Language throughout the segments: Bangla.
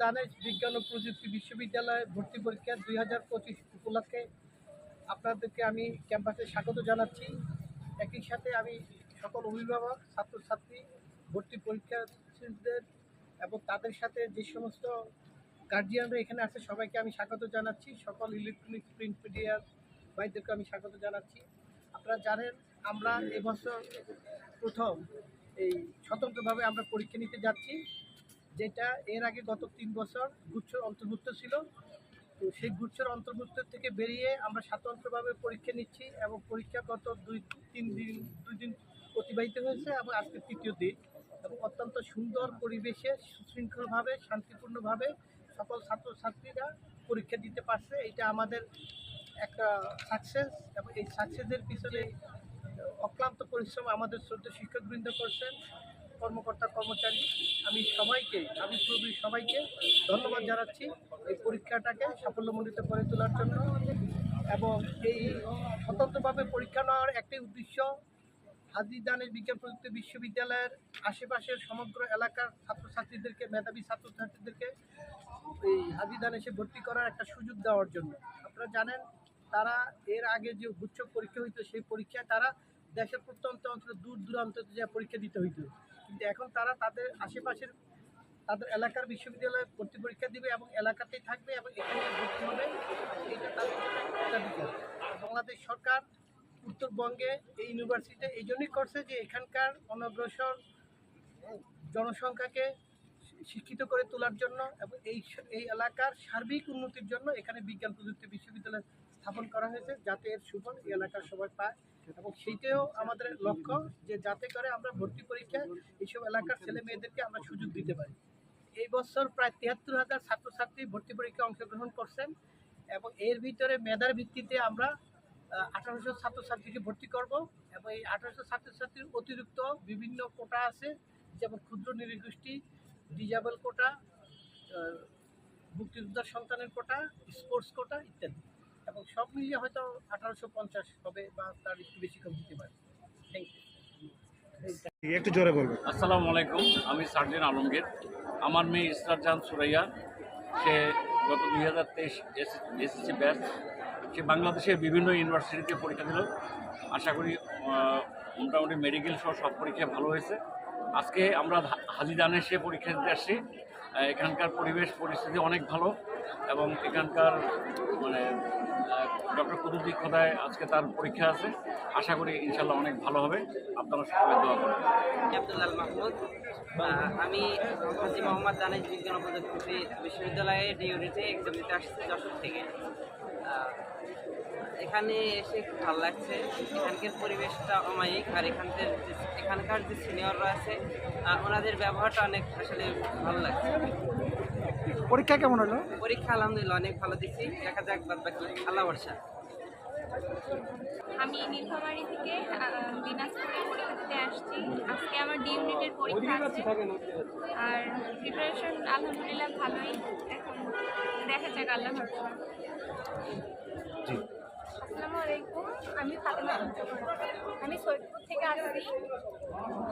দানেশ বিজ্ঞান ও প্রযুক্তি বিশ্ববিদ্যালয়ে ভর্তি পরীক্ষা দুই হাজার পঁচিশ উপলক্ষে আপনাদেরকে আমি ক্যাম্পাসে স্বাগত জানাচ্ছি। একই সাথে আমি সকল অভিভাবক, ছাত্রছাত্রী, ভর্তি পরীক্ষার্থীদের এবং তাদের সাথে যে সমস্ত গার্জিয়ানরা এখানে আছে, সবাইকে আমি স্বাগত জানাচ্ছি। সকল ইলেকট্রনিক প্রিন্ট মিডিয়ার ভাইদেরকে আমি স্বাগত জানাচ্ছি। আপনারা জানেন, আমরা এবছর প্রথম এই স্বতন্ত্রভাবে আমরা পরীক্ষা নিতে যাচ্ছি। যেটা এর আগে গত তিন বছর গুচ্ছর অন্তর্ভুক্ত ছিল, তো সেই গুচ্ছর অন্তর্ভুক্ত থেকে বেরিয়ে আমরা স্বতন্ত্রভাবে পরীক্ষা নিচ্ছি এবং পরীক্ষা গত দুই, তিন দিন, দুই দিন অতিবাহিত হয়েছে এবং আজকে তৃতীয় দিন। এবং অত্যন্ত সুন্দর পরিবেশে সুশৃঙ্খলভাবে, শান্তিপূর্ণভাবে সকল ছাত্রছাত্রীরা পরীক্ষা দিতে পারছে। এটা আমাদের একটা সাকসেস এবং এই সাকসেসের পিছনে অক্লান্ত পরিশ্রম আমাদের শ্রদ্ধ শিক্ষকবৃন্দ করছেন। কর্মকর্তা, কর্মচারী, আমি সবাইকে, আমি প্রবীর সবাইকে ধন্যবাদ জানাচ্ছি এই পরীক্ষাটাকে সাফল্যমণ্ডিত করে তোলার জন্য এবং এই স্বতন্ত্রভাবে পরীক্ষা নেওয়ার একটাই উদ্দেশ্য হাজিদানের বিজ্ঞান প্রযুক্তি বিশ্ববিদ্যালয়ের আশেপাশের সমগ্র এলাকার ছাত্রছাত্রীদেরকে, মেধাবী ছাত্রছাত্রীদেরকে এই হাজি এসে ভর্তি করার একটা সুযোগ দেওয়ার জন্য। আপনারা জানেন, তারা এর আগে যে গুচ্ছ পরীক্ষা হইতো, সেই পরীক্ষায় তারা দেশের প্রত্যন্ত অঞ্চলে দূর দূরান্ত যা পরীক্ষা দিতে হইতো কিন্তু এখন তারা তাদের আশেপাশের, তাদের এলাকার বিশ্ববিদ্যালয়ে ভর্তি পরীক্ষা দিবে এবং এলাকাতেই থাকবে এবং এখানে ভর্তি হবে এটা তাদের একটা। বাংলাদেশ সরকার উত্তরবঙ্গে এই ইউনিভার্সিটি এই জন্যই করছে যে এখানকার অনগ্রসর জনসংখ্যাকে শিক্ষিত করে তোলার জন্য এবং এই এই এলাকার সার্বিক উন্নতির জন্য এখানে বিজ্ঞান প্রযুক্তি বিশ্ববিদ্যালয় স্থাপন করা হয়েছে যাতে এর সুফল এই এলাকার সবাই পায়। এবং সেইটাও আমাদের লক্ষ্য যে যাতে করে আমরা ভর্তি পরীক্ষায় এইসব এলাকার ছেলে মেয়েদেরকে আমরা সুযোগ দিতে পারি। এই বছর প্রায় তিয়াত্তর হাজার ছাত্রছাত্রী ভর্তি পরীক্ষায় অংশগ্রহণ করছেন এবং এর ভিতরে মেধার ভিত্তিতে আমরা আঠারোশো ছাত্রছাত্রীকে ভর্তি করব এবং এই আঠারোশো ছাত্রছাত্রীর অতিরিক্ত বিভিন্ন কোটা আছে, যেমন ক্ষুদ্র নিরীগোষ্ঠী ডিজাবল কোটা মুক্তিযোদ্ধার সন্তানের কোটা, স্পোর্টস কোটা ইত্যাদি। এবং সব মিলিয়ে হয়তো আঠারোশো পঞ্চাশ হবে বা তার একটু বেশি কম হতে পারে। থ্যাংক ইউ একটু জোরে বলবেন আসসালামু আলাইকুম আমি সার্জেন আলমগীর। আমার মেয়ে ইসরাত জাহান সুরাইয়া সে গত দুই হাজার তেইশ এসএসসি ব্যাচ সে বাংলাদেশের বিভিন্ন ইউনিভার্সিটিতে পরীক্ষা দিল। আশা করি মোটামুটি মেডিকেল সহ সব পরীক্ষা ভালো হয়েছে। আজকে আমরা হাজিদানে সে পরীক্ষা দিতে আসছি। এখানকার পরিবেশ পরিস্থিতি অনেক ভালো। এবং এখানকার মানে ডক্টর কুতুদ্দিক খোদায় আজকে তার পরীক্ষা আছে। আশা করি ইনশাল্লাহ অনেক ভালো হবে। আপনারা সকলে দোয়া করবেন। আব্দুল্লাল মাহমুদ। আমি হাজি মোহাম্মদ দানেশ বিজ্ঞান ও প্রযুক্তি বিশ্ববিদ্যালয়ে ইউনিটে এক্সাম দিতে আসছি যশোর থেকে। এখানে এসে খুব ভালো লাগছে। এখানকার পরিবেশটা অমায়িক। আর এখানকার যে- এখানকার যে সিনিয়ররা আছে ওনাদের ব্যবহারটা অনেক আসলে ভালো লাগছে। পরীক্ষা কেমন হলো? পরীক্ষা আলহামদুলিল্লাহ অনেক ভালো দিচ্ছি দেখা যাক বাদ বাকি আল্লাহ বর্ষা আমি নীলফামারী থেকে দিনাজপুরে পরীক্ষা দিতে আসছি। আজকে আমার ডি ইউনিটের পরীক্ষা আছে। আর প্রিপারেশন আলহামদুলিল্লাহ ভালোই। এখন দেখা যাক আল্লাহ ভরসা। আমি ফাতেমা আমি সৈয়দপুর থেকে আসছি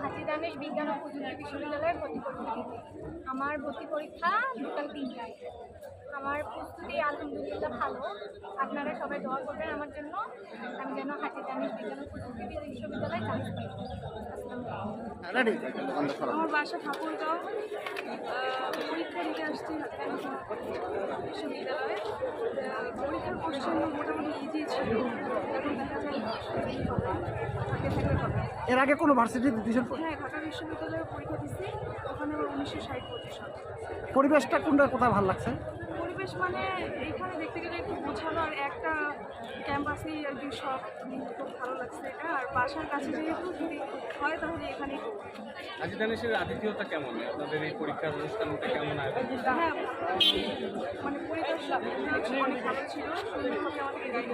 হাজি দানেশ বিজ্ঞান ও প্রযুক্তি বিশ্ববিদ্যালয়ে ভর্তি পরীক্ষা আমার ভর্তি পরীক্ষা বিকাল তিনটায়। আমার প্রস্তুতি আলহামদুলিল্লাহ ভালো। আপনারা সবাই দোয়া করবেন আমার জন্য। আমি যেন হাজি দানেশ বিজ্ঞান ও প্রযুক্তি বিশ্ববিদ্যালয়ে চান্স পাই। আমার বাসা ঠাকুরগাঁও। পরীক্ষা দিতে আসছি বিশ্ববিদ্যালয়ে। পরীক্ষার কোশ্চেন মোটামুটি ইজি ছিল। এখন দেখা যায় থাকে থাকলে এর আগে কোনো ভার্সিটি দিয়েছেন হ্যাঁ ঢাকা বিশ্ববিদ্যালয়ে পরীক্ষা দিচ্ছি ওখানে আমার উনিশশো ষাট পঁচিশ পরিবেশটা কোনটা কোথায় ভালো লাগছে? পরিবেশ মানে এইখানে দেখতে গেলে একটু গোছানো আর একটা ক্যাম্পাসেই আর কি সব খুব ভালো লাগছে এটা। আর বাসার কাছে যেহেতু যদি হয় তাহলে। আজি দানেশের আতিথেয়তা কেমন? আপনাদের এই পরীক্ষার অনুষ্ঠানটা কেমন আয়োজন? হ্যাঁ মানে পরিবেশ অনেক ভালো ছিল। সুন্দরভাবে গাইড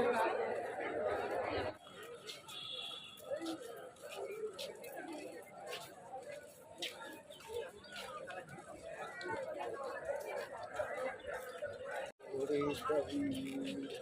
Let's go.